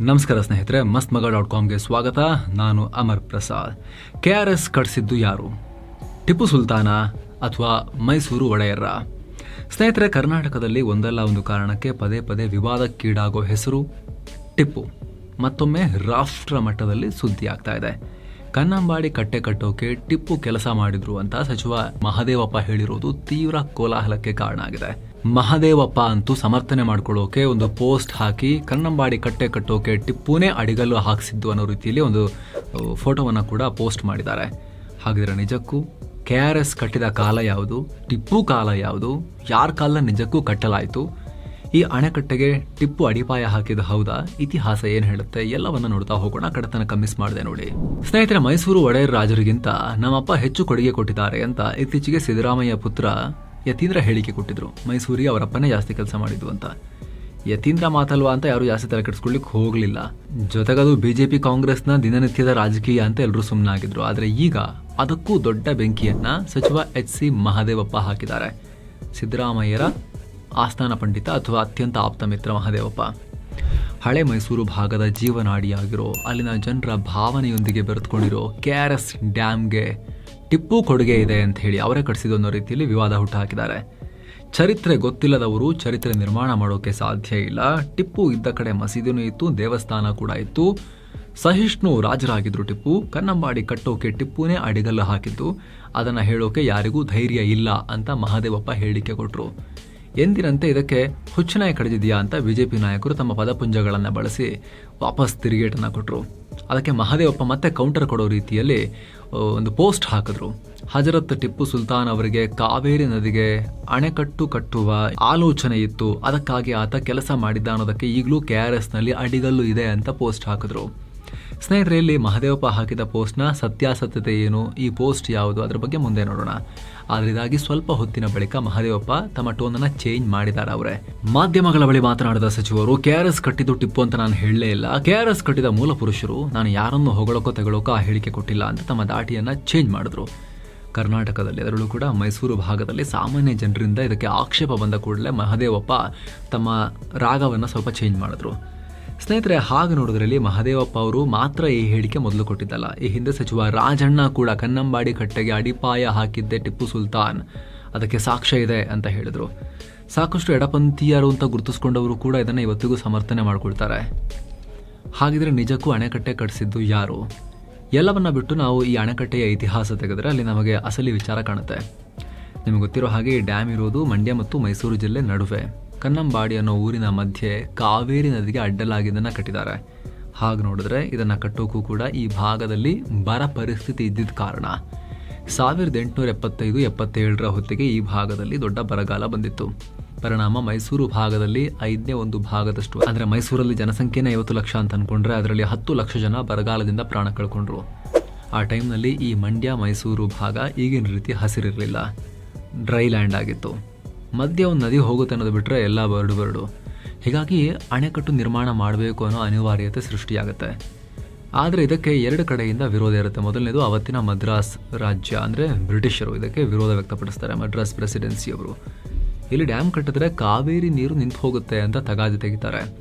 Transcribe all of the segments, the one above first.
ನಮಸ್ಕಾರ ಸ್ನೇಹಿತರೆ ಮಸ್ತ್ ಮಗ ಡಾಟ್ ಕಾಮ್ಗೆ ಸ್ವಾಗತ. ನಾನು Amar Prasad. K R S ಕಟ್ಸಿದ್ದು ಯಾರು? ಟಿಪ್ಪು ಸುಲ್ತಾನ ಅಥವಾ ಮೈಸೂರು ಒಡೆಯರ? ಸ್ನೇಹಿತರೆ, ಕರ್ನಾಟಕದಲ್ಲಿ ಒಂದಲ್ಲ ಒಂದು ಕಾರಣಕ್ಕೆ ಪದೇ ಪದೇ ವಿವಾದಕ್ಕೀಡಾಗೋ ಹೆಸರು ಟಿಪ್ಪು. ಮತ್ತೊಮ್ಮೆ ರಾಷ್ಟ್ರ ಮಟ್ಟದಲ್ಲಿ ಸುದ್ದಿ ಆಗ್ತಾ ಇದೆ. ಕನ್ನಂಬಾಡಿ ಕಟ್ಟೆ ಕಟ್ಟೋಕೆ ಟಿಪ್ಪು ಕೆಲಸ ಮಾಡಿದ್ರು ಅಂತ ಸಚಿವ ಮಹದೇವಪ್ಪ ಹೇಳಿರೋದು ತೀವ್ರ ಕೋಲಾಹಲಕ್ಕೆ ಕಾರಣ ಆಗಿದೆ. ಮಹದೇವಪ್ಪ ಅಂತೂ ಸಮರ್ಥನೆ ಮಾಡ್ಕೊಳ್ಳೋಕೆ ಒಂದು ಪೋಸ್ಟ್ ಹಾಕಿ ಕನ್ನಂಬಾಡಿ ಕಟ್ಟೆ ಕಟ್ಟೋಕೆ ಟಿಪ್ಪುನೇ ಅಡಿಗಲ್ಲು ಹಾಕ್ಸಿದ್ದು ಅನ್ನೋ ರೀತಿಯಲ್ಲಿ ಒಂದು ಫೋಟೋವನ್ನು ಕೂಡ ಪೋಸ್ಟ್ ಮಾಡಿದ್ದಾರೆ. ಹಾಗಿದ್ರೆ ನಿಜಕ್ಕೂ ಕೆ ಆರ್ ಎಸ್ ಕಟ್ಟಿದ ಕಾಲ ಯಾವುದು? ಟಿಪ್ಪು ಕಾಲ ಯಾವುದು? ಯಾರ ಕಾಲ ನಿಜಕ್ಕೂ ಕಟ್ಟಲಾಯಿತು? ಈ ಅಣೆಕಟ್ಟೆಗೆ ಟಿಪ್ಪು ಅಡಿಪಾಯ ಹಾಕಿದ ಹೌದಾ? ಇತಿಹಾಸ ಏನು ಹೇಳುತ್ತೆ? ಎಲ್ಲವನ್ನ ನೋಡ್ತಾ ಹೋಗೋಣ. ಕಡತನ ಮಿಸ್ ಮಾಡಿದೆ ನೋಡಿ. ಸ್ನೇಹಿತರೆ, ಮೈಸೂರು ಒಡೆಯರ್ ರಾಜರಿಗಿಂತ ನಮ್ಮಪ್ಪ ಹೆಚ್ಚು ಕೊಡುಗೆ ಕೊಟ್ಟಿದ್ದಾರೆ ಅಂತ ಇತ್ತೀಚೆಗೆ ಸಿದ್ದರಾಮಯ್ಯ ಪುತ್ರ ಯತೀಂದ್ರ ಹೇಳಿಕೆ ಕೊಟ್ಟಿದ್ರು. ಮೈಸೂರಿಗೆ ಅವರಪ್ಪನೇ ಜಾಸ್ತಿ ಕೆಲಸ ಮಾಡಿದ್ದು ಅಂತ. ಯತೀಂದ್ರ ಮಾತಲ್ವಾ ಅಂತ ಯಾರು ಜಾಸ್ತಿ ತಲೆ ಕೆಡಿಸ್ಕೊಳ್ಳಿಕ್ ಹೋಗ್ಲಿಲ್ಲ. ಜೊತೆಗದು ಬಿಜೆಪಿ ಕಾಂಗ್ರೆಸ್ನ ದಿನನಿತ್ಯದ ರಾಜಕೀಯ ಅಂತ ಎಲ್ಲರೂ ಸುಮ್ಮನಾಗಿದ್ರು ಆದರೆ ಈಗ ಅದಕ್ಕೂ ದೊಡ್ಡ ಬೆಂಕಿಯನ್ನ ಸಚಿವ ಎಚ್ ಸಿ ಮಹದೇವಪ್ಪ ಹಾಕಿದ್ದಾರೆ. ಸಿದ್ದರಾಮಯ್ಯರ ಆಸ್ಥಾನ ಪಂಡಿತ ಅಥವಾ ಅತ್ಯಂತ ಆಪ್ತ ಮಿತ್ರ ಮಹದೇವಪ್ಪ. ಹಳೆ ಮೈಸೂರು ಭಾಗದ ಜೀವನಾಡಿಯಾಗಿರೋ, ಅಲ್ಲಿನ ಜನರ ಭಾವನೆಯೊಂದಿಗೆ ಬೆರೆತುಕೊಂಡಿರೋ, ಕೆ ಆರ್ ಎಸ್ ಡ್ಯಾಮ್ಗೆ ಟಿಪ್ಪು ಕೊಡುಗೆ ಇದೆ ಅಂತ ಹೇಳಿ ಅವರೇ ಕಟ್ಸಿದ್ದು ಅನ್ನೋ ರೀತಿಯಲ್ಲಿ ವಿವಾದ ಹುಟ್ಟುಹಾಕಿದ್ದಾರೆ. ಚರಿತ್ರೆ ಗೊತ್ತಿಲ್ಲದವರು ಚರಿತ್ರೆ ನಿರ್ಮಾಣ ಮಾಡೋಕೆ ಸಾಧ್ಯ ಇಲ್ಲ. ಟಿಪ್ಪು ಇದ್ದ ಕಡೆ ಮಸೀದಿನೂ ಇತ್ತು, ದೇವಸ್ಥಾನ ಕೂಡ ಇತ್ತು. ಸಹಿಷ್ಣು ರಾಜರಾಗಿದ್ರು ಟಿಪ್ಪು. ಕನ್ನಂಬಾಡಿ ಕಟ್ಟೋಕೆ ಟಿಪ್ಪುನೇ ಅಡಿಗಲ್ಲು ಹಾಕಿದ್ದು. ಅದನ್ನು ಹೇಳೋಕೆ ಯಾರಿಗೂ ಧೈರ್ಯ ಇಲ್ಲ ಅಂತ ಮಹಾದೇವಪ್ಪ ಹೇಳಿಕೆ ಕೊಟ್ಟರು ಎಂದಿನಂತೆ ಇದಕ್ಕೆ ಹುಚ್ಚನಾಯ ಕಡಿದಿದೆಯಾ ಅಂತ ಬಿಜೆಪಿ ನಾಯಕರು ತಮ್ಮ ಪದಪುಂಜಗಳನ್ನು ಬಳಸಿ ವಾಪಸ್ ತಿರುಗೇಟನ್ನು ಕೊಟ್ಟರು ಅದಕ್ಕೆ ಮಹದೇವಪ್ಪ ಮತ್ತೆ ಕೌಂಟರ್ ಕೊಡೋ ರೀತಿಯಲ್ಲಿ ಒಂದು ಪೋಸ್ಟ್ ಹಾಕಿದ್ರು. ಹಜರತ್ ಟಿಪ್ಪು ಸುಲ್ತಾನ್ ಅವರಿಗೆ ಕಾವೇರಿ ನದಿಗೆ ಅಣೆಕಟ್ಟು ಕಟ್ಟುವ ಆಲೋಚನೆ ಇತ್ತು. ಅದಕ್ಕಾಗಿ ಆತ ಕೆಲಸ ಮಾಡಿದ್ದ ಅನ್ನೋದಕ್ಕೆ ಈಗಲೂ ಕೆ ಆರ್ ಎಸ್ನಲ್ಲಿ ಅಡಿಗಲ್ಲು ಇದೆ ಅಂತ ಪೋಸ್ಟ್ ಹಾಕಿದ್ರು. ಸ್ನೇಹಿತರೆ ಇಲ್ಲಿ ಮಹದೇವಪ್ಪ ಹಾಕಿದ ಪೋಸ್ಟ್ನ ಸತ್ಯಾಸತ್ಯತೆ ಏನು? ಈ ಪೋಸ್ಟ್ ಯಾವುದು? ಅದರ ಬಗ್ಗೆ ಮುಂದೆ ನೋಡೋಣ. ಆದ್ರೆ ಇದಾಗಿ ಸ್ವಲ್ಪ ಹೊತ್ತಿನ ಬಳಿಕ ಮಹದೇವಪ್ಪ ತಮ್ಮ ಟೋನನ್ನು ಚೇಂಜ್ ಮಾಡಿದ್ದಾರೆ ಅವರೇ. ಮಾಧ್ಯಮಗಳ ಬಳಿ ಮಾತನಾಡಿದ ಸಚಿವರು ಕೆ ಆರ್ ಎಸ್ ಕಟ್ಟಿದ್ದು ಟಿಪ್ಪು ಅಂತ ನಾನು ಹೇಳಲೇ ಇಲ್ಲ. ಕೆ ಆರ್ ಎಸ್ ಕಟ್ಟಿದ ಮೂಲ ಪುರುಷರು ನಾನು ಯಾರನ್ನು ಹೊಗಳೋಕೋ ತಗೊಳ್ಳೋಕೋ ಆ ಹೇಳಿಕೆ ಕೊಟ್ಟಿಲ್ಲ ಅಂತ ತಮ್ಮ ದಾಟಿಯನ್ನ ಚೇಂಜ್ ಮಾಡಿದ್ರು. ಕರ್ನಾಟಕದಲ್ಲಿ ಅದರಲ್ಲೂ ಕೂಡ ಮೈಸೂರು ಭಾಗದಲ್ಲಿ ಸಾಮಾನ್ಯ ಜನರಿಂದ ಇದಕ್ಕೆ ಆಕ್ಷೇಪ ಬಂದ ಕೂಡಲೇ ಮಹದೇವಪ್ಪ ತಮ್ಮ ರಾಗವನ್ನು ಸ್ವಲ್ಪ ಚೇಂಜ್ ಮಾಡಿದ್ರು. ಸ್ನೇಹಿತರೆ, ಹಾಗೆ ನೋಡೋದ್ರಲ್ಲಿ ಮಹದೇವಪ್ಪ ಅವರು ಮಾತ್ರ ಈ ಹೇಳಿಕೆ ಮೊದಲು ಕೊಟ್ಟಿದ್ದಲ್ಲ. ಈ ಹಿಂದೆ ಸಚಿವ ರಾಜಣ್ಣ ಕೂಡ ಕನ್ನಂಬಾಡಿ ಕಟ್ಟೆಗೆ ಅಡಿಪಾಯ ಹಾಕಿದ್ದೆ ಟಿಪ್ಪು ಸುಲ್ತಾನ್. ಅದಕ್ಕೆ ಸಾಕ್ಷ್ಯ ಇದೆ ಅಂತ ಹೇಳಿದರು. ಸಾಕಷ್ಟು ಎಡಪಂಥೀಯರು ಅಂತ ಗುರುತಿಸ್ಕೊಂಡವರು ಕೂಡ ಇದನ್ನು ಇವತ್ತಿಗೂ ಸಮರ್ಥನೆ ಮಾಡಿಕೊಳ್ತಾರೆ. ಹಾಗಿದ್ರೆ ನಿಜಕ್ಕೂ ಅಣೆಕಟ್ಟೆ ಕಟ್ಟಿಸಿದ್ದು ಯಾರು? ಎಲ್ಲವನ್ನ ಬಿಟ್ಟು ನಾವು ಈ ಅಣೆಕಟ್ಟೆಯ ಇತಿಹಾಸ ತೆಗೆದರೆ ಅಲ್ಲಿ ನಮಗೆ ಅಸಲಿ ವಿಚಾರ ಕಾಣುತ್ತೆ. ನಿಮಗೆ ಗೊತ್ತಿರೋ ಹಾಗೆ ಈ ಡ್ಯಾಮ್ ಇರೋದು ಮಂಡ್ಯ ಮತ್ತು ಮೈಸೂರು ಜಿಲ್ಲೆ ನಡುವೆ. ಕನ್ನಂಬಾಡಿ ಅನ್ನೋ ಊರಿನ ಮಧ್ಯೆ ಕಾವೇರಿ ನದಿಗೆ ಅಡ್ಡಲಾಗಿದ್ದನ್ನು ಕಟ್ಟಿದ್ದಾರೆ. ಹಾಗೆ ನೋಡಿದ್ರೆ ಇದನ್ನು ಕಟ್ಟೋಕ್ಕೂ ಕೂಡ ಈ ಭಾಗದಲ್ಲಿ ಬರ ಪರಿಸ್ಥಿತಿ ಇದ್ದಿದ್ದ ಕಾರಣ. ಸಾವಿರದ ಎಂಟುನೂರ ಎಪ್ಪತ್ತೈದು, ಎಪ್ಪತ್ತೇಳರ ಹೊತ್ತಿಗೆ ಈ ಭಾಗದಲ್ಲಿ ದೊಡ್ಡ ಬರಗಾಲ ಬಂದಿತ್ತು. ಪರಿಣಾಮ ಮೈಸೂರು ಭಾಗದಲ್ಲಿ ಐದನೇ ಒಂದು ಭಾಗದಷ್ಟು. ಅಂದರೆ ಮೈಸೂರಲ್ಲಿ ಜನಸಂಖ್ಯೆನೇ ಐವತ್ತು ಲಕ್ಷ ಅಂತ ಅನ್ಕೊಂಡ್ರೆ ಅದರಲ್ಲಿ ಹತ್ತು ಲಕ್ಷ ಜನ ಬರಗಾಲದಿಂದ ಪ್ರಾಣ ಕಳ್ಕೊಂಡ್ರು. ಆ ಟೈಮ್ನಲ್ಲಿ ಈ ಮಂಡ್ಯ ಮೈಸೂರು ಭಾಗ ಈಗಿನ ರೀತಿ ಹಸಿರಿರಲಿಲ್ಲ. ಡ್ರೈ ಲ್ಯಾಂಡ್ ಆಗಿತ್ತು. ಮಧ್ಯೆ ಒಂದು ನದಿ ಹೋಗುತ್ತೆ ಅನ್ನೋದು ಬಿಟ್ಟರೆ ಎಲ್ಲ ಬರಡು ಬರಡು. ಹೀಗಾಗಿ ಅಣೆಕಟ್ಟು ನಿರ್ಮಾಣ ಮಾಡಬೇಕು ಅನ್ನೋ ಅನಿವಾರ್ಯತೆ ಸೃಷ್ಟಿಯಾಗುತ್ತೆ. ಆದರೆ ಇದಕ್ಕೆ ಎರಡು ಕಡೆಯಿಂದ ವಿರೋಧ ಇರುತ್ತೆ. ಮೊದಲನೇದು ಅವತ್ತಿನ ಮದ್ರಾಸ್ ರಾಜ್ಯ, ಅಂದರೆ ಬ್ರಿಟಿಷರು ಇದಕ್ಕೆ ವಿರೋಧ ವ್ಯಕ್ತಪಡಿಸ್ತಾರೆ, ಮದ್ರಾಸ್ ಪ್ರೆಸಿಡೆನ್ಸಿಯವರು ಇಲ್ಲಿ ಡ್ಯಾಮ್ ಕಟ್ಟಿದ್ರೆ ಕಾವೇರಿ ನೀರು ನಿಂತು ಹೋಗುತ್ತೆ ಅಂತ ತಗಾದೆ ತೆಗಿತಾರೆ.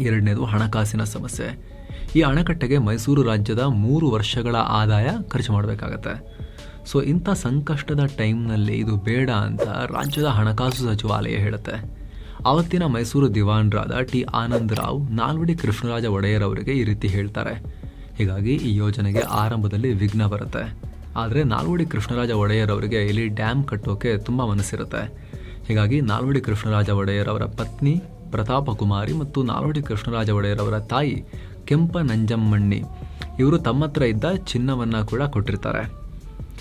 ಎರಡನೇದು ಹಣಕಾಸಿನ ಸಮಸ್ಯೆ. ಈ ಅಣೆಕಟ್ಟೆಗೆ ಮೈಸೂರು ರಾಜ್ಯದ ಮೂರು ವರ್ಷಗಳ ಆದಾಯ ಖರ್ಚು ಮಾಡಬೇಕಾಗತ್ತೆ. ಸೊ ಇಂಥ ಸಂಕಷ್ಟದ ಟೈಮ್ನಲ್ಲಿ ಇದು ಬೇಡ ಅಂತ ರಾಜ್ಯದ ಹಣಕಾಸು ಸಚಿವಾಲಯ ಹೇಳುತ್ತೆ. ಆವತ್ತಿನ ಮೈಸೂರು ದಿವಾನ್ರಾದ ಟಿ ಆನಂದ್ ರಾವ್ ನಾಲ್ವಡಿ ಕೃಷ್ಣರಾಜ ಒಡೆಯರ್ ಅವರಿಗೆ ಈ ರೀತಿ ಹೇಳ್ತಾರೆ. ಹೀಗಾಗಿ ಈ ಯೋಜನೆಗೆ ಆರಂಭದಲ್ಲಿ ವಿಘ್ನ ಬರುತ್ತೆ. ಆದರೆ ನಾಲ್ವಡಿ ಕೃಷ್ಣರಾಜ ಒಡೆಯರ್ ಅವರಿಗೆ ಇಲ್ಲಿ ಡ್ಯಾಮ್ ಕಟ್ಟೋಕೆ ತುಂಬ ಮನಸ್ಸಿರುತ್ತೆ. ಹೀಗಾಗಿ ನಾಲ್ವಡಿ ಕೃಷ್ಣರಾಜ ಒಡೆಯರ್ ಅವರ ಪತ್ನಿ ಪ್ರತಾಪ ಕುಮಾರಿ ಮತ್ತು ನಾಲ್ವಡಿ ಕೃಷ್ಣರಾಜ ಒಡೆಯರ್ ಅವರ ತಾಯಿ ಕೆಂಪ ನಂಜಮ್ಮಣ್ಣಿ ಇವರು ತಮ್ಮ ಹತ್ರ ಇದ್ದ ಚಿನ್ನವನ್ನು ಕೂಡ ಕೊಟ್ಟಿರ್ತಾರೆ.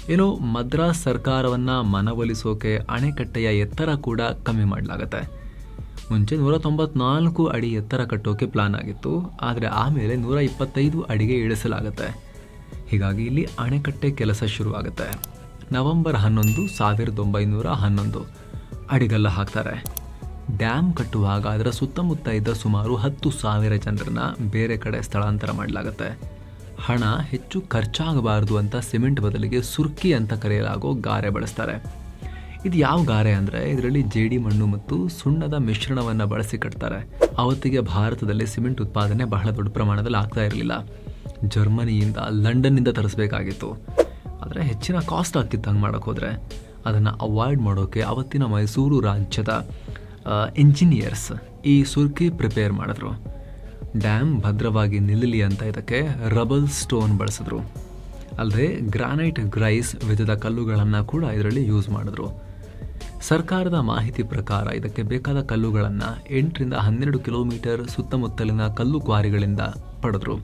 ಇನ್ನು ಮದ್ರಾಸ್ ಸರ್ಕಾರವನ್ನು ಮನವೊಲಿಸೋಕೆ ಅಣೆಕಟ್ಟೆಯ ಎತ್ತರ ಕೂಡ ಕಮ್ಮಿ ಮಾಡಲಾಗತ್ತೆ. ಮುಂಚೆ ನೂರ ತೊಂಬತ್ನಾಲ್ಕು ಅಡಿ ಎತ್ತರ ಕಟ್ಟೋಕೆ ಪ್ಲಾನ್ ಆಗಿತ್ತು. ಆದರೆ ಆಮೇಲೆ ನೂರ ಇಪ್ಪತ್ತೈದು ಅಡಿಗೆ ಇಳಿಸಲಾಗುತ್ತೆ. ಹೀಗಾಗಿ ಇಲ್ಲಿ ಅಣೆಕಟ್ಟೆ ಕೆಲಸ ಶುರುವಾಗುತ್ತೆ. ನವೆಂಬರ್ ಹನ್ನೊಂದು, ಸಾವಿರದ ಒಂಬೈನೂರ ಹನ್ನೊಂದು ಅಡಿಗಲ್ಲ ಹಾಕ್ತಾರೆ. ಡ್ಯಾಮ್ ಕಟ್ಟುವಾಗ ಅದರ ಸುತ್ತಮುತ್ತ ಇದ್ದ ಸುಮಾರು ಹತ್ತು ಸಾವಿರ ಜನರನ್ನ ಬೇರೆ ಕಡೆ ಸ್ಥಳಾಂತರ ಮಾಡಲಾಗುತ್ತೆ. ಹಣ ಹೆಚ್ಚು ಖರ್ಚಾಗಬಾರದು ಅಂತ ಸಿಮೆಂಟ್ ಬದಲಿಗೆ ಸುರ್ಕಿ ಅಂತ ಕರೆಯಲಾಗೋ ಗಾರೆ ಬಳಸ್ತಾರೆ. ಇದು ಯಾವ ಗಾರೆ ಅಂದರೆ ಇದರಲ್ಲಿ ಜೇಡಿ ಮಣ್ಣು ಮತ್ತು ಸುಣ್ಣದ ಮಿಶ್ರಣವನ್ನು ಬಳಸಿ ಕಟ್ತಾರೆ. ಅವತ್ತಿಗೆ ಭಾರತದಲ್ಲಿ ಸಿಮೆಂಟ್ ಉತ್ಪಾದನೆ ಬಹಳ ದೊಡ್ಡ ಪ್ರಮಾಣದಲ್ಲಿ ಆಗ್ತಾ ಇರಲಿಲ್ಲ. ಜರ್ಮನಿಯಿಂದ ಲಂಡನ್ನಿಂದ ತರಿಸ್ಬೇಕಾಗಿತ್ತು. ಆದರೆ ಹೆಚ್ಚಿನ ಕಾಸ್ಟ್ ಆಗ್ತಿತ್ತು ಹಂಗೆ ಮಾಡೋಕ್ಕೆ ಹೋದರೆ. ಅದನ್ನು ಅವಾಯ್ಡ್ ಮಾಡೋಕ್ಕೆ ಅವತ್ತಿನ ಮೈಸೂರು ರಾಜ್ಯದ ಇಂಜಿನಿಯರ್ಸ್ ಈ ಸುರ್ಕಿ ಪ್ರಿಪೇರ್ ಮಾಡಿದ್ರು. ಡ್ಯಾಮ್ ಭದ್ರವಾಗಿ ನಿಲ್ಲಲಿ ಅಂತ ಇದಕ್ಕೆ ರಬಲ್ ಸ್ಟೋನ್ ಬಳಸಿದ್ರು. ಅಲ್ಲದೆ ಗ್ರಾನೈಟ್ ಗ್ರೈಸ್ ವಿಧದ ಕಲ್ಲುಗಳನ್ನು ಕೂಡ ಇದರಲ್ಲಿ ಯೂಸ್ ಮಾಡಿದ್ರು. ಸರ್ಕಾರದ ಮಾಹಿತಿ ಪ್ರಕಾರ ಇದಕ್ಕೆ ಬೇಕಾದ ಕಲ್ಲುಗಳನ್ನು ಎಂಟರಿಂದ ಹನ್ನೆರಡು ಕಿಲೋಮೀಟರ್ ಸುತ್ತಮುತ್ತಲಿನ ಕಲ್ಲು ಕ್ವಾರಿಗಳಿಂದ ಪಡೆದ್ರು.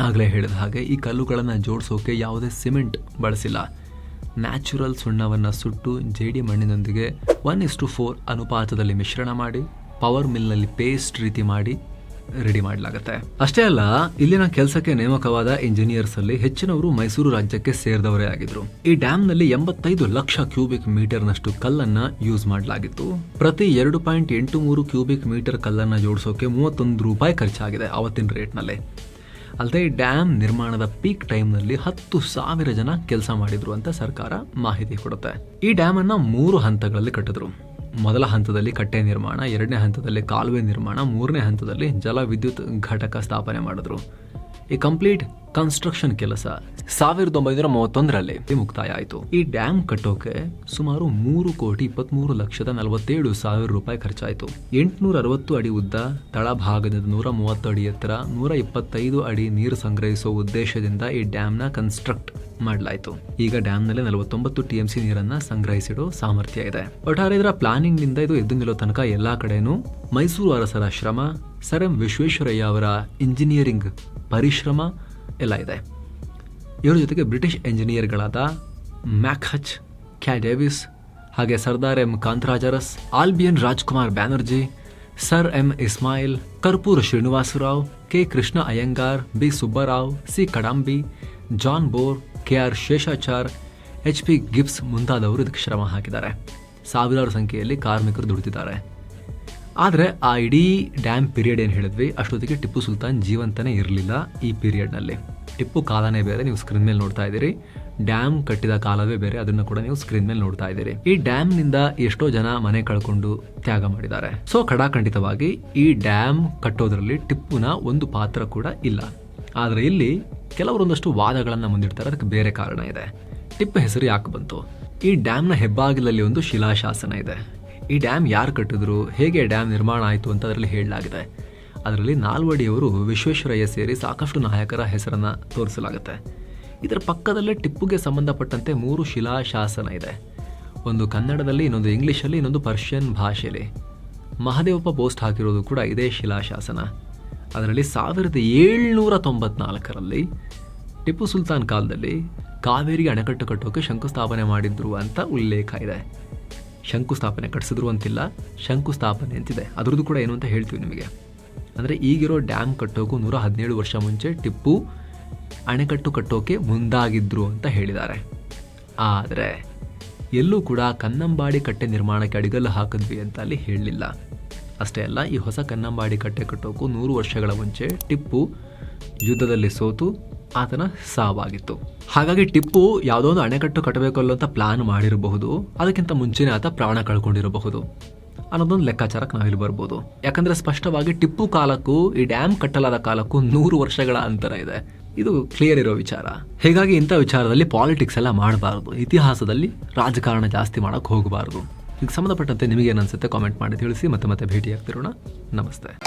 ಆಗಲೇ ಹೇಳಿದ ಹಾಗೆ ಈ ಕಲ್ಲುಗಳನ್ನು ಜೋಡಿಸೋಕೆ ಯಾವುದೇ ಸಿಮೆಂಟ್ ಬಳಸಿಲ್ಲ. ನ್ಯಾಚುರಲ್ ಸುಣ್ಣವನ್ನು ಸುಟ್ಟು ಜೇಡಿ ಮಣ್ಣಿನೊಂದಿಗೆ ಒನ್ ಇಸ್ ಟು ಫೋರ್ ಅನುಪಾತದಲ್ಲಿ ಮಿಶ್ರಣ ಮಾಡಿ, ಪವರ್ ಮಿಲ್ನಲ್ಲಿ ಪೇಸ್ಟ್ ರೀತಿ ಮಾಡಿ ರೆಡಿ ಮಾಡಲಾಗುತ್ತೆ. ಅಷ್ಟೇ ಅಲ್ಲ, ಇಲ್ಲಿನ ಕೆಲಸಕ್ಕೆ ನೇಮಕವಾದ ಇಂಜಿನಿಯರ್ಸ್ ಅಲ್ಲಿ ಹೆಚ್ಚಿನವರು ಮೈಸೂರು ರಾಜ್ಯಕ್ಕೆ ಸೇರಿದವರೇ ಆಗಿದ್ರು. ಈ ಡ್ಯಾಮ್ನಲ್ಲಿ ಎಂಬತ್ತೈದು ಲಕ್ಷ ಕ್ಯೂಬಿಕ್ ಮೀಟರ್ ನಷ್ಟು ಕಲ್ಲನ್ನ ಯೂಸ್ ಮಾಡಲಾಗಿತ್ತು. ಪ್ರತಿ ಎರಡು ಪಾಯಿಂಟ್ ಎಂಟು ಮೂರು ಕ್ಯೂಬಿಕ್ ಮೀಟರ್ ಕಲ್ಲನ್ನ ಜೋಡಿಸೋಕೆ ಮೂವತ್ತೊಂದು ರೂಪಾಯಿ ಖರ್ಚಾಗಿದೆ ಅವತ್ತಿನ ರೇಟ್ನಲ್ಲಿ. ಅಲ್ಲದೆ ಡ್ಯಾಮ್ ನಿರ್ಮಾಣದ ಪೀಕ್ ಟೈಮ್ನಲ್ಲಿ ಹತ್ತು ಸಾವಿರ ಜನ ಕೆಲಸ ಮಾಡಿದ್ರು ಅಂತ ಸರ್ಕಾರ ಮಾಹಿತಿ ಕೊಡುತ್ತೆ. ಈ ಡ್ಯಾಮ್ ಅನ್ನ ಮೂರು ಹಂತಗಳಲ್ಲಿ ಕಟ್ಟಿದ್ರು. ಮೊದಲ ಹಂತದಲ್ಲಿ ಕಟ್ಟೆ ನಿರ್ಮಾಣ, ಎರಡನೇ ಹಂತದಲ್ಲಿ ಕಾಲುವೆ ನಿರ್ಮಾಣ, ಮೂರನೇ ಹಂತದಲ್ಲಿ ಜಲ ವಿದ್ಯುತ್ ಘಟಕ ಸ್ಥಾಪನೆ ಮಾಡಿದ್ರು. ಈ ಕಂಪ್ಲೀಟ್ ಕನ್ಸ್ಟ್ರಕ್ಷನ್ ಕೆಲಸ. ಸಾವಿರದ ಒಂಬೈನೂರ ಮೂವತ್ತೊಂದರಲ್ಲಿ ಮುಕ್ತಾಯ ಆಯಿತು ಈ ಡ್ಯಾಮ್ ಕಟ್ಟೋಕೆ ಸುಮಾರು ಮೂರು ಕೋಟಿ ಇಪ್ಪತ್ಮೂರು ಲಕ್ಷದ ನಲವತ್ತೇಳು ಸಾವಿರ ರೂಪಾಯಿ ಖರ್ಚಾಯಿತು. ಎಂಟುನೂರ ಅರವತ್ತು ಅಡಿ ಉದ್ದ ತಳಭಾಗದಿಂದ ನೂರ ಮೂವತ್ತು ಅಡಿ ಎತ್ತರ ನೂರ ಇಪ್ಪತ್ತೈದು ಅಡಿ ನೀರು ಸಂಗ್ರಹಿಸುವ ಉದ್ದೇಶದಿಂದ ಈ ಡ್ಯಾಮ್ನ ಕನ್ಸ್ಟ್ರಕ್ಟ್ ಮಾಡಲಾಯಿತು. ಈಗ ಡ್ಯಾಮ್ನಲ್ಲಿ ನಲವತ್ತೊಂಬತ್ತು ಟಿ ಎಂ ಸಿ ನೀರನ್ನ ಸಂಗ್ರಹಿಸಿಡೋ ಸಾಮರ್ಥ್ಯ ಇದೆ. ಒಟ್ಟಾರೆ ಇದರ ಪ್ಲಾನಿಂಗ್ನಿಂದ ಇದು ಎದ್ದು ನಿಲ್ಲೋ ತನಕ ಎಲ್ಲಾ ಕಡೆನೂ ಮೈಸೂರು ಅರಸರ ಶ್ರಮ, ಸರ್ ಎಂ ವಿಶ್ವೇಶ್ವರಯ್ಯ ಅವರ ಇಂಜಿನಿಯರಿಂಗ್ ಪರಿಶ್ರಮ ಎಲ್ಲ ಇದೆ. ಇವರ ಜೊತೆಗೆ ಬ್ರಿಟಿಷ್ ಎಂಜಿನಿಯರ್ಗಳಾದ ಮ್ಯಾಕ್ಹಚ್, ಕ್ಯಾ ಡೇವಿಸ್ ಹಾಗೆ Sardar M Kantharaj Urs, Albion Rajkumar Banerjee, Sir M Ismail, Karpur Srinivasa Rao, K Krishna Iyengar, B Subba Rao, C Kadambi, John Bore, K R Seshachar, H P Gibbs ಮುಂತಾದವರು ಇದಕ್ಕೆ ಶ್ರಮ ಹಾಕಿದ್ದಾರೆ. ಸಾವಿರಾರು ಸಂಖ್ಯೆಯಲ್ಲಿ ಕಾರ್ಮಿಕರು ದುಡಿದಿದ್ದಾರೆ. ಆದರೆ ಆ ಇಡೀ ಡ್ಯಾಮ್ ಪೀರಿಯಡ್ ಏನು ಹೇಳಿದ್ವಿ? ಅಷ್ಟೊತ್ತಿಗೆ ಟಿಪ್ಪು ಸುಲ್ತಾನ್ ಜೀವಂತನೇ ಇರಲಿಲ್ಲ ಈ ಪೀರಿಯಡ್ನಲ್ಲಿ. ಟಿಪ್ಪು ಕಾಲನೇ ಬೇರೆ, ನೀವು ಸ್ಕ್ರೀನ್ ಮೇಲೆ ನೋಡ್ತಾ ಇದ್ದೀರಿ. ಡ್ಯಾಮ್ ಕಟ್ಟಿದ ಕಾಲವೇ ಬೇರೆ, ಅದನ್ನು ಕೂಡ ನೀವು ಸ್ಕ್ರೀನ್ ಮೇಲೆ ನೋಡ್ತಾ ಇದ್ದೀರಿ. ಈ ಡ್ಯಾಮ್ನಿಂದ ಎಷ್ಟೋ ಜನ ಮನೆ ಕಳ್ಕೊಂಡು ತ್ಯಾಗ ಮಾಡಿದ್ದಾರೆ. ಸೊ ಖಡಾಖಂಡಿತವಾಗಿ ಈ ಡ್ಯಾಮ್ ಕಟ್ಟೋದ್ರಲ್ಲಿ ಟಿಪ್ಪುನ ಒಂದು ಪಾತ್ರ ಕೂಡ ಇಲ್ಲ. ಆದರೆ ಇಲ್ಲಿ ಕೆಲವರೊಂದಷ್ಟು ವಾದಗಳನ್ನು ಮುಂದಿಡ್ತಾರೆ, ಅದಕ್ಕೆ ಬೇರೆ ಕಾರಣ ಇದೆ. ಟಿಪ್ಪು ಹೆಸರು ಯಾಕೆ ಬಂತು? ಈ ಡ್ಯಾಮ್ನ ಹೆಬ್ಬಾಗಿಲಲ್ಲಿ ಒಂದು ಶಿಲಾಶಾಸನ ಇದೆ. ಈ ಡ್ಯಾಮ್ ಯಾರು ಕಟ್ಟಿದ್ರು, ಹೇಗೆ ಡ್ಯಾಮ್ ನಿರ್ಮಾಣ ಆಯಿತು ಅಂತ ಅದರಲ್ಲಿ ಹೇಳಲಾಗಿದೆ. ಅದರಲ್ಲಿ ನಾಲ್ವಡಿಯವರು ವಿಶ್ವೇಶ್ವರಯ್ಯ ಸೇರಿ ಸಾಕಷ್ಟು ನಾಯಕರ ಹೆಸರನ್ನು ತೋರಿಸಲಾಗುತ್ತೆ. ಇದರ ಪಕ್ಕದಲ್ಲೇ ಟಿಪ್ಪುಗೆ ಸಂಬಂಧಪಟ್ಟಂತೆ ಮೂರು ಶಿಲಾಶಾಸನ ಇದೆ. ಒಂದು ಕನ್ನಡದಲ್ಲಿ, ಇನ್ನೊಂದು ಇಂಗ್ಲೀಷಲ್ಲಿ, ಇನ್ನೊಂದು ಪರ್ಷಿಯನ್ ಭಾಷೆಯಲ್ಲಿ ಮಹದೇವಪ್ಪ ಪೋಸ್ಟ್ ಹಾಕಿರೋದು ಕೂಡ ಇದೇ ಶಿಲಾಶಾಸನ. ಅದರಲ್ಲಿ ಸಾವಿರದ ಏಳ್ನೂರ ತೊಂಬತ್ನಾಲ್ಕರಲ್ಲಿ ಟಿಪ್ಪು ಸುಲ್ತಾನ್ ಕಾಲದಲ್ಲಿ ಕಾವೇರಿಗೆ ಅಣೆಕಟ್ಟು ಕಟ್ಟೋಕೆ ಶಂಕುಸ್ಥಾಪನೆ ಮಾಡಿದ್ರು ಅಂತ ಉಲ್ಲೇಖ ಇದೆ. ಶಂಕುಸ್ಥಾಪನೆ ಕಟ್ಟಿಸಿದ್ರು ಅಂತಿಲ್ಲ ಶಂಕುಸ್ಥಾಪನೆ ಅಂತಿದೆ. ಅದ್ರದ್ದು ಕೂಡ ಏನು ಅಂತ ಹೇಳ್ತೀವಿ ನಿಮಗೆ. ಅಂದರೆ ಈಗಿರೋ ಡ್ಯಾಮ್ ಕಟ್ಟೋಕ್ಕೂ ನೂರ ಹದಿನೇಳು ವರ್ಷ ಮುಂಚೆ ಟಿಪ್ಪು ಅಣೆಕಟ್ಟು ಕಟ್ಟೋಕೆ ಮುಂದಾಗಿದ್ರು ಅಂತ ಹೇಳಿದ್ದಾರೆ. ಆದರೆ ಎಲ್ಲೂ ಕೂಡ ಕನ್ನಂಬಾಡಿ ಕಟ್ಟೆ ನಿರ್ಮಾಣಕ್ಕೆ ಅಡಿಗಲ್ಲು ಹಾಕಿದ್ವಿ ಅಂತ ಅಲ್ಲಿ ಹೇಳಲಿಲ್ಲ. ಅಷ್ಟೇ ಅಲ್ಲ, ಈ ಹೊಸ ಕನ್ನಂಬಾಡಿ ಕಟ್ಟೆ ಕಟ್ಟೋಕ್ಕೂ ನೂರು ವರ್ಷಗಳ ಮುಂಚೆ ಟಿಪ್ಪು ಯುದ್ಧದಲ್ಲಿ ಸೋತು ಆತನ ಸಾವಾಗಿತ್ತು. ಹಾಗಾಗಿ ಟಿಪ್ಪು ಯಾವುದೋ ಒಂದು ಅಣೆಕಟ್ಟು ಕಟ್ಟಬೇಕು ಅಂತ ಪ್ಲಾನ್ ಮಾಡಿರಬಹುದು. ಅದಕ್ಕಿಂತ ಮುಂಚೆನೇ ಆತ ಪ್ರಾಣ ಕಳ್ಕೊಂಡಿರಬಹುದು. ಅನ್ನೋದೊಂದು ಲೆಕ್ಕಾಚಾರಕ್ಕೆ ನಾವಿಲ್ಲಿ ಬರ್ಬೋದು. ಯಾಕಂದ್ರೆ ಸ್ಪಷ್ಟವಾಗಿ ಟಿಪ್ಪು ಕಾಲಕ್ಕೂ, ಈ ಡ್ಯಾಮ್ ಕಟ್ಟಲಾದ ಕಾಲಕ್ಕೂ ನೂರು ವರ್ಷಗಳ ಅಂತರ ಇದೆ. ಇದು ಕ್ಲಿಯರ್ ಇರೋ ವಿಚಾರ. ಹೀಗಾಗಿ ಇಂಥ ವಿಚಾರದಲ್ಲಿ ಪಾಲಿಟಿಕ್ಸ್ ಎಲ್ಲ ಮಾಡಬಾರ್ದು. ಇತಿಹಾಸದಲ್ಲಿ ರಾಜಕಾರಣ ಜಾಸ್ತಿ ಮಾಡಕ್ಕೆ ಹೋಗಬಾರ್ದು. ಇದಕ್ಕೆ ಸಂಬಂಧಪಟ್ಟಂತೆ ನಿಮಗೆ ಅನಿಸುತ್ತೆ ಕಾಮೆಂಟ್ ಮಾಡಿ ತಿಳಿಸಿ, ಮತ್ತೆ ಮತ್ತೆ ಭೇಟಿಯಾಗ್ತಿರೋಣ. ನಮಸ್ತೆ.